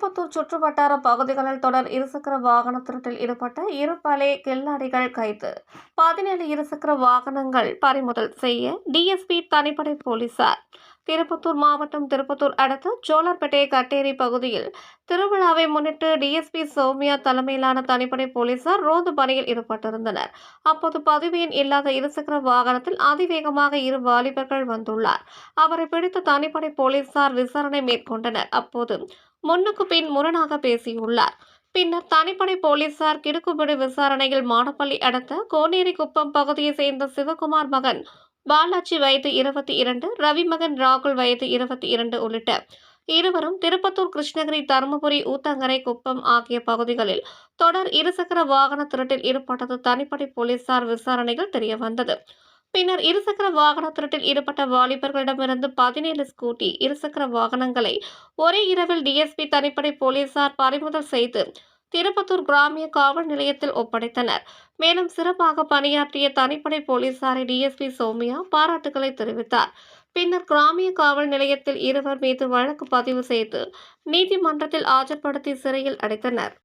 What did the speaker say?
திருப்பத்தூர் சுற்றுவட்டார பகுதிகளில் தொடர் இருசக்கர வாகன திருட்டில் ஈடுபட்ட இரு பலே கில்லாடிகள் கைது. பதினேழு இருசக்கர வாகனங்கள் பறிமுதல் செய்ய டிஎஸ்பி தனிப்படை போலீசார். திருப்பத்தூர் மாவட்டம் திருப்பத்தூர் அடுத்த சோழர்பேட்டை கட்டேரி பகுதியில் திருவிழாவை முன்னிட்டு டிஎஸ்பி சௌமியா தலைமையிலான தனிப்படை போலீசார் ரோந்து பணியில் ஈடுபட்டிருந்தனர். அப்போது பதிவு இல்லாத இருசக்கர வாகனத்தில் அதிவேகமாக இரு வாலிபர்கள் வந்துள்ளார். அவரை பிடித்த தனிப்படை போலீசார் விசாரணை மேற்கொண்டனர். அப்போது முன்னுக்கு பின் முரணாக பேசியுள்ளார். பின்னர் தனிப்படை போலீசார் கிடுக்குப்பிடி விசாரணையில் மாடப்பள்ளி அடுத்த கோனேரி குப்பம் பகுதியை சேர்ந்த சிவகுமார் மகன் பாலாஜி வயது இருபத்தி இரண்டு ரவி மகன் ராகுல் வயது இருபத்தி இரண்டு உள்ளிட்ட இருவரும் திருப்பத்தூர் கிருஷ்ணகிரி தருமபுரி ஊத்தங்கரை குப்பம் ஆகிய பகுதிகளில் தொடர் இருசக்கர வாகன திருட்டில் ஈடுபட்டது தனிப்படை போலீசார் விசாரணையில் தெரியவந்தது. பின்னர் இருசக்கர வாகன திருட்டில் ஈடுபட்ட வாலிபர்களிடமிருந்து பதினேழு ஸ்கூட்டி இருசக்கர வாகனங்களை ஒரே இரவில் டிஎஸ்பி தனிப்படை போலீசார் பறிமுதல் செய்து திருப்பத்தூர் கிராமிய காவல் நிலையத்தில் ஒப்படைத்தனர். மேலும் சிறப்பாக பணியாற்றிய தனிப்படை போலீசாரை டிஎஸ்பி சோமியா பாராட்டுகளை தெரிவித்தார். பின்னர் கிராமிய காவல் நிலையத்தில் இருவர் மீது வழக்கு பதிவு செய்து நீதிமன்றத்தில் ஆஜர்படுத்தி சிறையில் அடைத்தனர்.